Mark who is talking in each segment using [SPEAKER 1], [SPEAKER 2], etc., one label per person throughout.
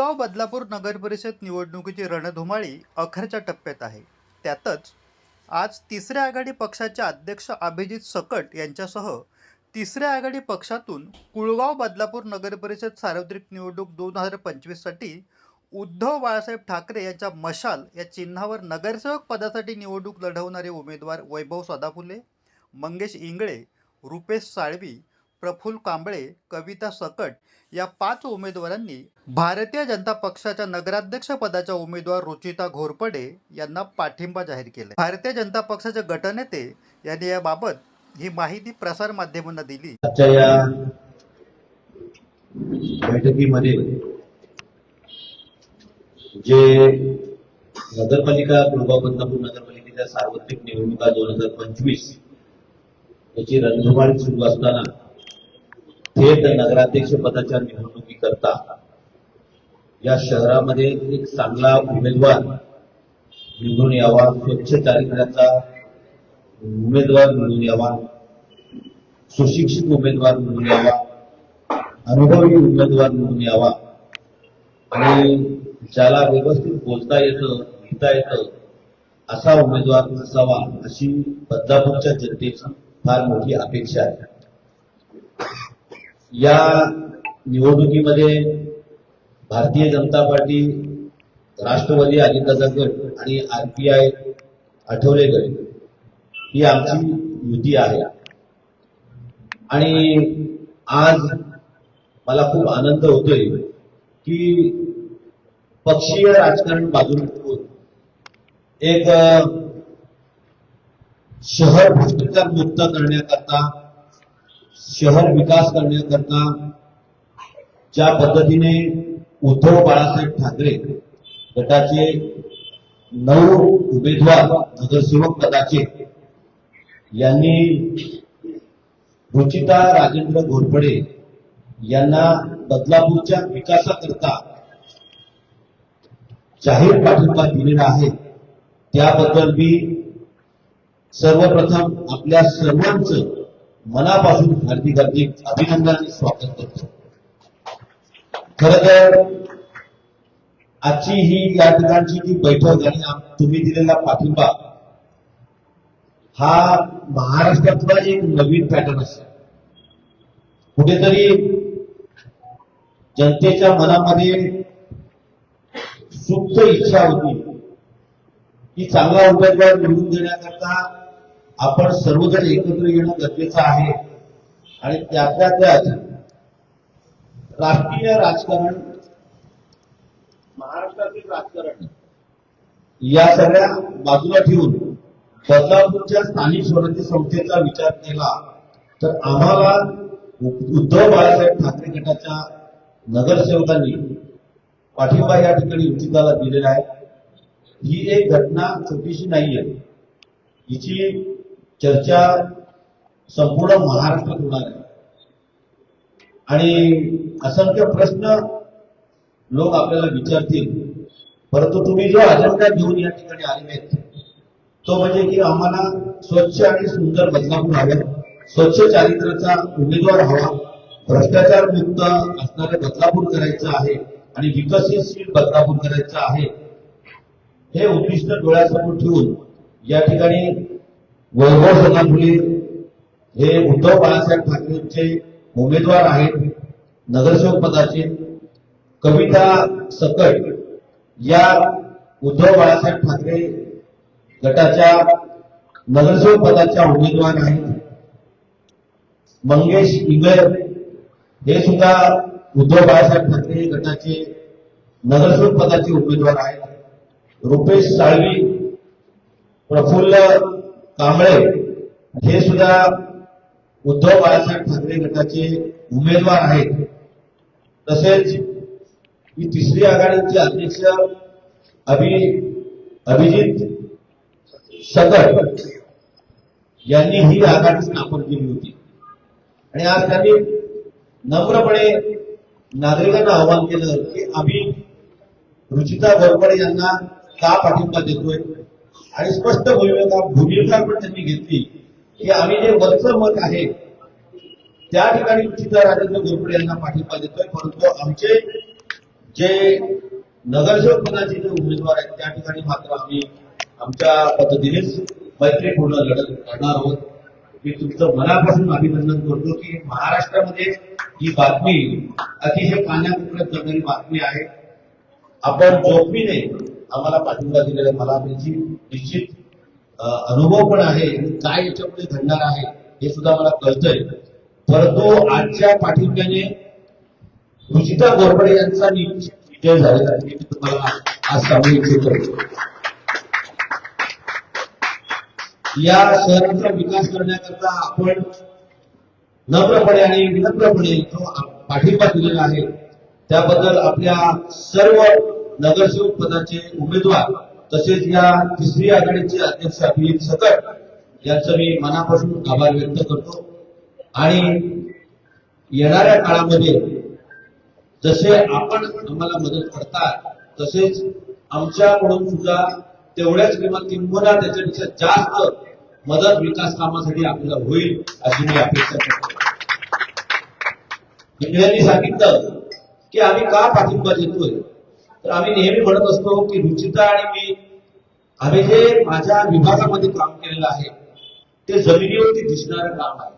[SPEAKER 1] जळगाव बदलापूर नगर परिषद निवडणुकीची रणधुमाळी अखेरच्या टप्प्यात आहे. त्यातच आज तिसऱ्या आघाडी पक्षाचे अध्यक्ष अभिजित सकट यांच्यासह तिसऱ्या आघाडी पक्षातून कुळगाव बदलापूर नगर परिषद सार्वत्रिक निवडणूक दोन हजार पंचवीससाठी उद्धव बाळासाहेब ठाकरे यांच्या मशाल या चिन्हावर नगरसेवक पदासाठी निवडणूक लढवणारे उमेदवार वैभव सदाफुले मंगेश इंगळे रुपेश साळवी प्रफुल्ल कांबळे कविता सकट या पाच उमेदवारांनी भारतीय जनता पक्षाच्या नगराध्यक्ष पदाच्या उमेदवार रुचिता घोरपडे यांना पाठिंबा जाहीर केला. भारतीय जनता पक्षाचे गटनेते यांनी याबाबत ही माहिती प्रसार माध्यमांना दिली.
[SPEAKER 2] आजच्या या बैठकीमध्ये जे नगरपालिका कुळगाव बदलापूर नगरपालिकेच्या सार्वत्रिक निवडणुका दोन हजार पंचवीस याची रणधुमाळी सुरू असताना थेट नगराध्यक्ष पदाच्या निवडणुकीकरता या शहरामध्ये एक चांगला उमेदवार निवडून यावा स्वच्छ चारित्र्याचा उमेदवार निवडून यावा सुशिक्षित उमेदवार निवडून यावा अनुभवी उमेदवार निवडून यावा आणि ज्याला व्यवस्थित बोलता येतं लिहिता येतं असा उमेदवार असावा अशी बदलापूरच्या जनतेची फार मोठी अपेक्षा आहे. या निवडणुकीमध्ये भारतीय जनता पार्टी राष्ट्रवादी अजितदादा गट आणि आय आठवले गट ही आमची युती आहे. आणि आज मला खूप आनंद होतोय की पक्षीय राजकारण बाजून एक शहर भ्रष्टाचार मुक्त करण्याकरता शहर विकास करण्याकरता ज्या पद्धतीने उद्धव बाळासाहेब ठाकरे गटाचे नऊ उमेदवार नगरसेवक पदाचे यांनी रुचिता राजेंद्र घोरपडे यांना बदलापूरच्या विकासाकरता जाहीर पाठिंबा दिलेला आहे. त्याबद्दल मी सर्वप्रथम आपल्या सर्वांचं मनापासून हार्दिक हार्दिक अभिनंदन आणि स्वागत करतो. खर तर आजची ही या ठिकाणची जी बैठक आणि तुम्ही दिलेला पाठिंबा हा महाराष्ट्रातला एक नवीन पॅटर्न असेल कुठेतरी जनतेच्या मनामध्ये सुप्त इच्छा होती की चांगला उमेदवार निवडून देण्याकरता आपण सर्वजण एकत्र येणं गरजेचं आहे. आणि त्यातल्या त्यात राष्ट्रीय राजकारण महाराष्ट्रातील राजकारण या सगळ्या बाजूला ठेवून बदलापूरच्या स्थानिक स्वराज्य संस्थेचा विचार केला तर आम्हाला उद्धव बाळासाहेब ठाकरे गटाच्या नगरसेवकांनी पाठिंबा या ठिकाणी उचिताला दिलेला आहे. ही एक घटना छोटीशी नाहीये. हिची चर्चा संपूर्ण महाराष्ट्रात होणार आहे. आणि असंख्य प्रश्न लोक आपल्याला विचारतील. परंतु तुम्ही जो अजेंडा घेऊन या ठिकाणी आलेले आहेत तो म्हणजे की आम्हाला स्वच्छ आणि सुंदर बदलापूर हवे स्वच्छ चारित्र्याचा उमेदवार हवा भ्रष्टाचार मुक्त असणारे बदलापूर करायचं आहे आणि विकसनशील बदलापूर करायचं आहे हे उद्दिष्ट डोळ्यासमोर ठेवून या ठिकाणी वैभव सदाफुले हे उद्धव बाळासाहेब ठाकरेंचे उमेदवार आहेत. नगरसेवक पदाचे कविता सकट या उद्धव बाळासाहेब ठाकरे गटाच्या नगरसेवक पदाच्या उमेदवार आहेत. मंगेश इंगर हे सुद्धा उद्धव बाळासाहेब ठाकरे गटाचे नगरसेवक पदाचे उमेदवार आहेत. रुपेश साळवी प्रफुल्ल कांबळे हे सुद्धा उद्धव बाळासाहेब ठाकरे गटाचे उमेदवार आहेत. तसेच ही तिसरी आघाडीचे अध्यक्ष अभि अभिजित सकट यांनी ही आघाडी स्थापन केली होती. आणि आज त्यांनी नम्रपणे नागरिकांना आवाहन केलं की आम्ही रुचिता गोरपडे यांना का पाठिंबा देतोय? आणि स्पष्ट भूमिका भूमिका पण त्यांनी घेतली. की आम्ही जे वरचं मत आहे त्या ठिकाणी रुचिता राजेंद्र गोरपडे यांना पाठिंबा देतोय. परंतु आमचे जे नगरसेवक पदाचे जे उमेदवार आहेत त्या ठिकाणी मात्र आम्ही आमच्या पद्धतीनेच मैत्रीपूर्ण लढत करणार आहोत. मी तुमचं मनापासून अभिनंदन करतो की महाराष्ट्रामध्ये ही बातमी अतिशय कानाकोपऱ्यात जाणारी बातमी आहे. आपण जोखमीने आम्हाला पाठिंबा दिलेला मला त्याची निश्चित अनुभव पण आहे काय याच्यापुढे घडणार आहे हे सुद्धा मला कळतंय. परंतु आजच्या पाठिंब्याने रुचिता गोरपडे यांचा विजय झालेला आहे मी तुम्हाला आज सांगू इच्छितो. या शहराचा विकास करण्याकरता आपण नम्रपणे आणि विनम्रपणे जो पाठिंबा दिलेला आहे त्याबद्दल आपल्या सर्व नगरसेवक पदाचे उमेदवार तसेच या तिसरी आघाडीचे अध्यक्ष अभिजित सकट यांचं मी मनापासून आभार व्यक्त करतो. आणि येणाऱ्या काळामध्ये जसे आपण आम्हाला मदत करतात तसेच आमच्याकडून सुद्धा तेवढ्याच किंवा किंबहुना त्याच्यापेक्षा जास्त मदत विकास कामासाठी आपल्याला होईल अशी मी अपेक्षा करतो. सांगितलं की आम्ही का पाठिंबा देतोय? तर आम्ही नेहमी म्हणत असतो की रुचिता आणि मी आम्ही जे माझ्या विभागामध्ये काम केलेलं आहे ते जमिनीवरती दिसणारं काम आहे.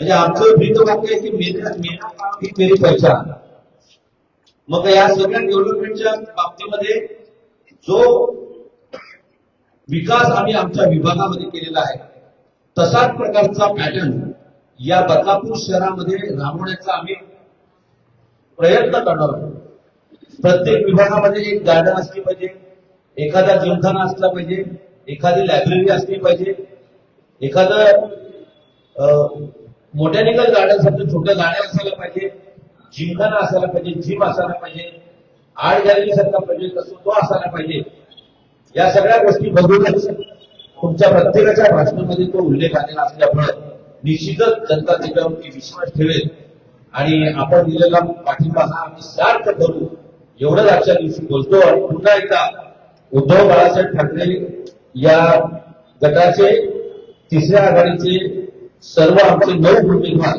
[SPEAKER 2] म्हणजे आमचं ब्रीदवाक्य आहे की मेहनत काम ही मेरी पहचान मग या सगळ्या डेव्हलपमेंटच्या बाबतीमध्ये जो विकास आम्ही आमच्या विभागामध्ये केलेला आहे तसाच प्रकारचा पॅटर्न या बदलापूर शहरामध्ये राबवण्याचा आम्ही प्रयत्न करणार आहोत. प्रत्येक विभागामध्ये एक गार्डन असली पाहिजे एखादा जिमखाना असला पाहिजे एखादी लायब्ररी असली पाहिजे एखादं मोटॅनिकल गार्डन सारखं छोट्या गाड्या असायला पाहिजे जिमखाना असायला पाहिजे जिम असायला पाहिजे आर्ट गॅलरी सारखा प्रोजेक्ट असतो तो असायला पाहिजे. या सगळ्या गोष्टी बघूनच तुमच्या प्रत्येकाच्या भाषणामध्ये तो उल्लेख आलेला असल्यामुळे निश्चितच जनता त्याच्यावरती विश्वास ठेवेल. आणि आपण दिलेला पाठिंबा हा आम्ही सार्थ करू. एवढंच आजच्या दिवशी बोलतो आणि पुन्हा एकदा उद्धव बाळासाहेब ठाकरे या गटाचे तिसऱ्या आघाडीचे सर्व आमचे नऊ उमेदवार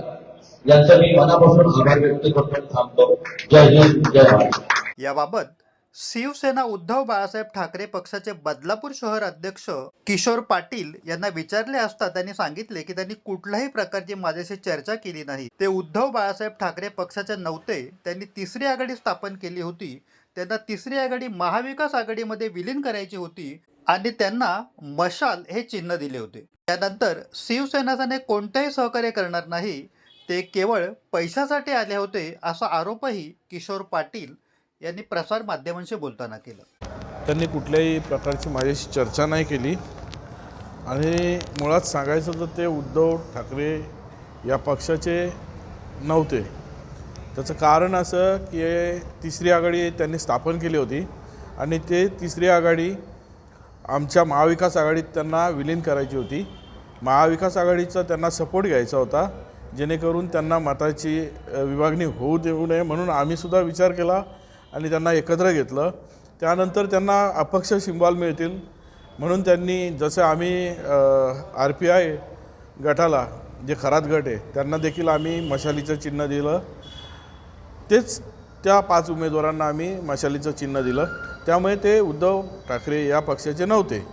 [SPEAKER 2] यांचा मी मनापासून आभार व्यक्त करतो थांबतो. जय हिंद जय भारत.
[SPEAKER 1] याबाबत शिवसेना उद्धव बाळासाहेब ठाकरे पक्षाचे बदलापूर शहर अध्यक्ष किशोर पाटील यांना विचारले असता त्यांनी सांगितले की त्यांनी कुठल्याही प्रकारची माझ्याशी चर्चा केली नाही. ते उद्धव बाळासाहेब ठाकरे पक्षाचे नव्हते. त्यांनी तिसरी आघाडी स्थापन केली होती. त्यांना तिसरी आघाडी महाविकास आघाडीमध्ये विलीन करायची होती आणि त्यांना मशाल हे चिन्ह दिले होते. त्यानंतर शिवसेनाने कोणतेही सहकार्य करणार नाही. ते केवळ पैशासाठी आले होते असा आरोपही किशोर पाटील यांनी प्रसार माध्यमांशी बोलताना केलं.
[SPEAKER 3] त्यांनी कुठल्याही प्रकारची माझ्याशी चर्चा नाही केली. आणि मुळात सांगायचं तर ते उद्धव ठाकरे या पक्षाचे नव्हते. त्याचं कारण असं की तिसरी आघाडी त्यांनी स्थापन केली होती. आणि ते तिसरी आघाडी आमच्या महाविकास आघाडीत त्यांना विलीन करायची होती. महाविकास आघाडीचा त्यांना सपोर्ट घ्यायचा होता. जेणेकरून त्यांना मताची विभागणी होऊ देऊ नये म्हणून आम्हीसुद्धा विचार केला. आणि त्यांना एकत्र घेतलं. त्यानंतर त्यांना अपक्ष शिंबाल मिळतील. म्हणून त्यांनी जसं आम्ही आर पी आय गटाला जे खरात गट आहे त्यांना देखील आम्ही मशालीचं चिन्ह दिलं. तेच त्या पाच उमेदवारांना आम्ही मशालीचं चिन्ह दिलं. त्यामुळे ते उद्धव ठाकरे या पक्षाचे नव्हते.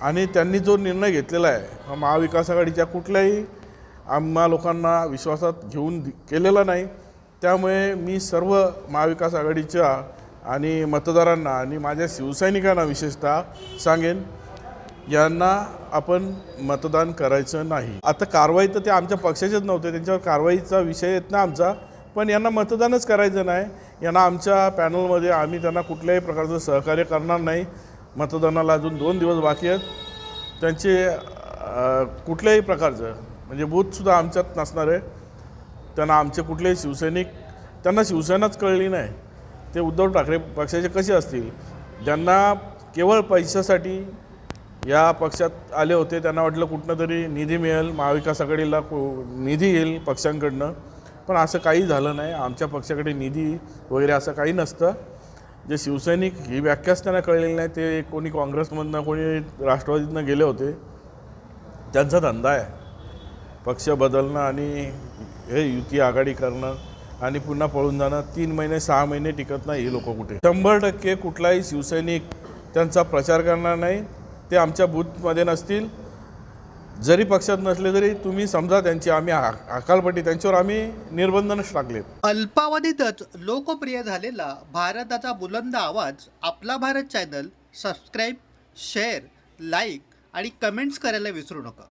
[SPEAKER 3] आणि त्यांनी जो निर्णय घेतलेला आहे हा महाविकास आघाडीच्या कुठल्याही आम्हा लोकांना विश्वासात घेऊन केलेला नाही. त्यामुळे मी सर्व महाविकास आघाडीच्या आणि मतदारांना आणि माझ्या शिवसैनिकांना विशेषतः सांगेन यांना आपण मतदान करायचं नाही. आता कारवाई तर ते आमच्या पक्षाचेच नव्हते त्यांच्यावर कारवाईचा विषय येत ना आमचा पण यांना मतदानच करायचं नाही. यांना आमच्या पॅनलमध्ये आम्ही त्यांना कुठल्याही प्रकारचं सहकार्य करणार नाही. मतदानाला अजून दोन दिवस बाकी आहेत. त्यांचे कुठल्याही प्रकारचं म्हणजे बूथसुद्धा आमच्यात नसणार आहे. त्यांना आमचे कुठलेही शिवसैनिक त्यांना शिवसेनाच कळली नाही. ते उद्धव ठाकरे पक्षाचे कसे असतील? ज्यांना केवळ पैशासाठी या पक्षात आले होते त्यांना वाटलं कुठनं तरी निधी मिळेल महाविकास आघाडीला को निधी येईल पक्षांकडनं. पण असं काही झालं नाही. आमच्या पक्षाकडे निधी वगैरे असं काही नसतं. जे शिवसैनिक ही व्याख्याच त्यांना कळलेली नाही. ते कोणी काँग्रेसमधनं कोणी राष्ट्रवादीतनं गेले होते. त्यांचा धंदा आहे. पक्ष बदलणं आणि हे युती आघाडी करणं आणि पुन्हा पळून जाणं तीन महिने सहा महिने टिकत नाही हे लोक कुठे? शंभर टक्के कुठलाही शिवसैनिक त्यांचा प्रचार करणार नाही ते आमच्या बूथमध्ये नसतील. जरी पक्षात नसले तरी तुम्ही समजा त्यांची आम्ही अकालपट्टी त्यांच्यावर आम्ही निर्बंधनच टाकले
[SPEAKER 1] अल्पावधीतच लोकप्रिय झालेला भारताचा बुलंद आवाज Aapla Bharat channel subscribe share like आणि कमेंट्स करायला विसरू नका.